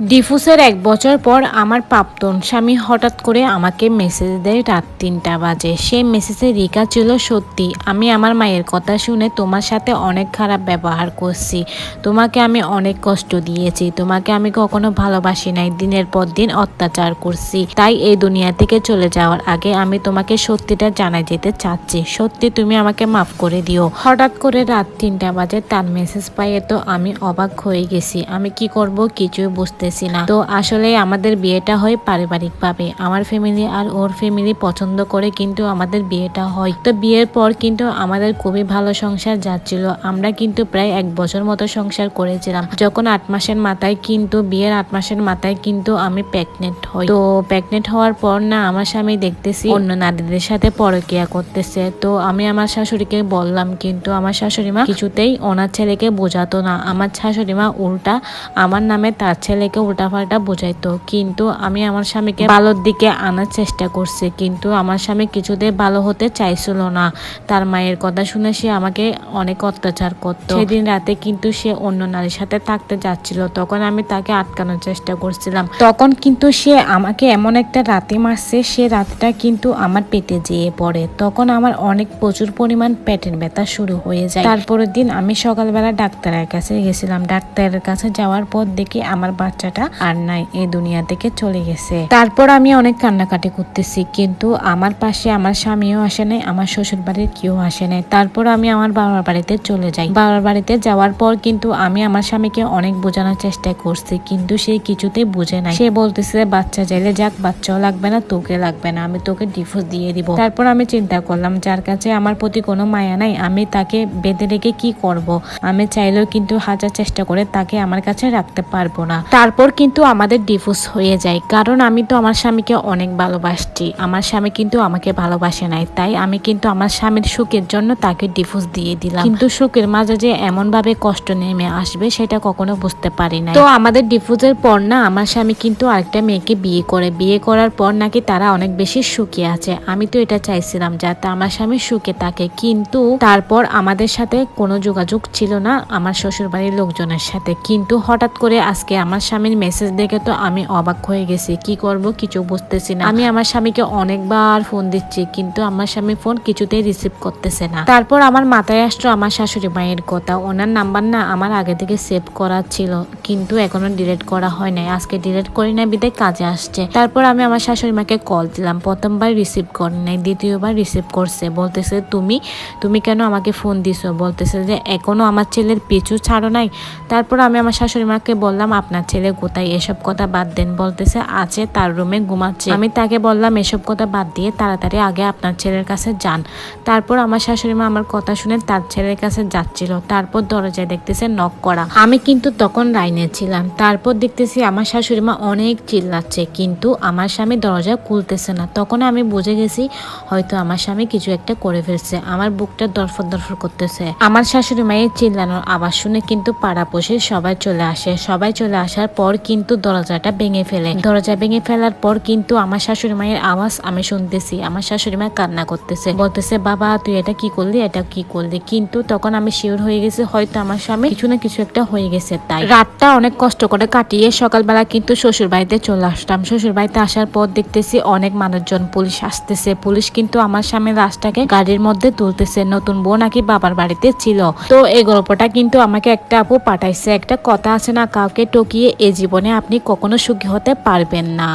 ডিফুসের এক বছর পর আমার প্রাপ্তন স্বামী হঠাৎ করে আমাকে মেসেজ দেয় রাত তিনটা বাজে। সে মেসেজে রিকা ছিল, সত্যি, আমি আমার মায়ের কথা শুনে তোমার সাথে অনেক খারাপ ব্যবহার করছি। তোমাকে আমি অনেক কষ্ট দিয়েছি। তোমাকে আমি কখনো ভালোবাসি নাই। দিনের পর দিন অত্যাচার করছি। তাই এই দুনিয়া থেকে চলে যাওয়ার আগে আমি তোমাকে সত্যিটা জানাই যেতে চাচ্ছি। সত্যি, তুমি আমাকে মাফ করে দিও। হঠাৎ করে রাত তিনটা বাজে তার মেসেজ পাইয়ে তো আমি অবাক হয়ে গেছি। আমি কি করব? কিছুই বুঝতেছি না। তো আসলে আমাদের বিয়েটা হয় পারিবারিক ভাবে আমার ফ্যামিলি আর ওর ফ্যামিলি পছন্দ করে কিন্তু আমাদের বিয়েটা হয়। তো বিয়ের পর কিন্তু আমাদের খুবই ভালো সংসার যাচ্ছিল। আমরা কিন্তু প্রায় এক বছর মতো সংসার করেছিলাম। যখন আট মাসের মাথায় কিন্তু, বিয়ের আট মাসের মাথায় কিন্তু আমি প্রেগনেন্ট হই। তো প্রেগনেন্ট হওয়ার পর না, আমার স্বামী দেখতেছি অন্য নারীদের সাথে পরকিয়া করতেছে। তো আমি আমার শাশুড়িকে বললাম কিন্তু, আমার শাশুড়ি মা কিছুতেই ওনার ছেলেকে বোঝাতো না। আমার শাশুড়ি মা উল্টা আমার নামে তার ছেলেকে উল্টাপাল্টা বোঝাইতো। কিন্তু আমি আমার স্বামীকে ভালোর দিকে আনার চেষ্টা করছি। কিন্তু আমার স্বামী কিছুতে ভালো হতে চাইছিল না। তার মায়ের কথা শুনে সে আমাকে অনেক অত্যাচার করতো। সেদিন রাতে কিন্তু সে অন্য নারীর সাথে থাকতে যাচ্ছিল। তখন আমি তাকে আটকানোর চেষ্টা করছিলাম। তখন কিন্তু সে আমাকে এমন একটা রাতে মারছে, সে রাতটা কিন্তু আমার পেটে যেয়ে পড়ে। তখন আমার অনেক প্রচুর পরিমাণ পেটের ব্যথা শুরু হয়ে যায়। তারপরের দিন আমি সকালবেলা ডাক্তারের কাছে গেছিলাম। ডাক্তারের কাছে যাওয়ার পর দেখি আমার বাচ্চাটা আর নাই এই দুনিয়া থেকে চলে গেছে। তারপর আমি অনেক কান্নাকাটি করতেছি, কিন্তু আমার পাশে আমার স্বামীও আসে নাই, আমার শ্বশুর বাড়ির কেউ আসে নাই। তারপর আমি আমার বাবার বাড়িতে চলে যাই। বাবার বাড়িতে যাওয়ার পর কিন্তু আমি আমার স্বামীকে অনেক বোঝানোর চেষ্টা করছি, কিন্তু সে কিছুতেই বুঝে নাই। সে বলতেছে, বাচ্চা চাইলে যাক, বাচ্চাও লাগবে না, তোকে লাগবে না, আমি তোকে ডিভোর্স দিয়ে দিব। তারপর আমি চিন্তা করলাম, যার কাছে আমার প্রতি কোনো মায়া নাই, আমি তাকে বেঁধে রেখে কি করব? আমি চাইলেও কিন্তু হাজার চেষ্টা করে তাকে আমার কাছে রাখতে পারব না। তারপর কিন্তু আমাদের ডিভোর্স হয়ে যায়। কারণ আমি তো আমার স্বামীকে অনেক ভালোবাসছি। আমার স্বামী কিন্তু আমাকে ভালোবাসে নাই। তাই আমি কিন্তু আমার স্বামীর সুখের জন্য তাকে ডিভোর্স দিয়ে দিলাম। কিন্তু সুখের মাঝে যে এমন ভাবে কষ্ট নেমে আসবে, সেটা কখনো বুঝতে পারি না তো আমাদের ডিভোর্সের পর না, আমার স্বামী কিন্তু আরেকটা মেয়েকে বিয়ে করে। বিয়ে করার পর নাকি তারা অনেক বেশি সুখী আছে। আমি তো এটা চাইছিলাম যাতে আমার স্বামী সুখে থাকে। কিন্তু তারপর আমাদের সাথে কোনো যোগাযোগ ছিল না, আমার শ্বশুর বাড়ির লোকজনের সাথে। কিন্তু হঠাৎ করে আজকে আমার স্বামীর মেসেজ দেখে তো আমি অবাক হয়ে গেছি। কি করব? কিছু বুঝতেছি না। আমি আমার স্বামীকে অনেকবার ফোন দিচ্ছি, কিন্তু আমার স্বামী ফোন কিছুতেই রিসিভ করতেছে না। তারপর আমার মাথায় আসলো আমার শাশুড়ি মায়ের কথা। ওনার নাম্বার না আমার আগে থেকে সেভ করা ছিল, কিন্তু এখনও ডিলেট করা হয় নাই। আজকে ডিলেট করি না বিদায় কাজে আসছে। তারপর আমি আমার শাশুড়ি মাকে কল দিলাম। প্রথমবার রিসিভ করে নাই, দ্বিতীয়বার রিসিভ করছে। বলতেছে, তুমি তুমি কেন আমাকে ফোন দিছো? বলতেছে যে, এখনও আমার ছেলের পিছু ছাড়ো নাই। তারপর আমি আমার শাশুড়ি মাকে বললাম, আপনার ছেলে কোথায় এসব কথা বাদ দেন বলতেছে, আছে, তার রুমে ঘুমাচ্ছে। আমি তাকে বললাম, এসব কথা বাদ দিয়ে তাড়াতাড়ি আগে আপনার ছেলের কাছে যান। তারপর আমার শাশুড়ি মা আমার কথা শুনে তার ছেলের কাছে যাচ্ছিল। তারপর দরজায় দেখতেছে নক করা। আমি কিন্তু তখন লাইনে ছিলাম। তারপর দেখতেছি আমার শাশুড়ি মা অনেক চিল্লাচ্ছে, কিন্তু আমার স্বামী দরজা খুলতেছে না। তখন আমি বুঝে গেছি, হয়তো আমার স্বামী কিছু একটা করে ফেলছে। আমার বুকটা দরফর দরফর করতেছে। আমার শাশুড়ি মায়ের চিল্লানোর আওয়াজ শুনে কিন্তু পাড়াপড়শি সবাই চলে আসে। সবাই চলে আসার পর কিন্তু দরজাটা ভেঙে ফেলে। দরজা ভেঙে ফেলার পর কিন্তু আমার শাশুড়ি মায়ের আওয়াজ আমি শুনতেছি। আমার শাশুড়ি মা কান্না করতেছে। বলতেছে, বাবা, তুই এটা কি করলি? এটা কি করলি? কিন্তু তখন আমি শিওর হয়ে গেছি, হয়তো আমার স্বামী কিছু না কিছু একটা হয়ে গেছে তাই। রাতটা অনেক কষ্ট করে কাটিয়ে সকালবেলা কিন্তু শ্বশুর বাড়িতে চলে আসতাম শ্বশুর বাড়িতে আসার পর দেখতেছি অনেক মানুষজন, পুলিশ আসতেছে। পুলিশ কিন্তু আমার স্বামীর লাশটাকে গাড়ির মধ্যে তুলতেছে। নতুন বউ নাকি বাবার বাড়িতে ছিল। তো এই গল্পটা কিন্তু আমাকে একটা আপু পাঠাইছে। একটা কথা আছে না, কাউকে টকিয়ে এ জীবনে আপনি কখনো সুখী হতে পারবেন না।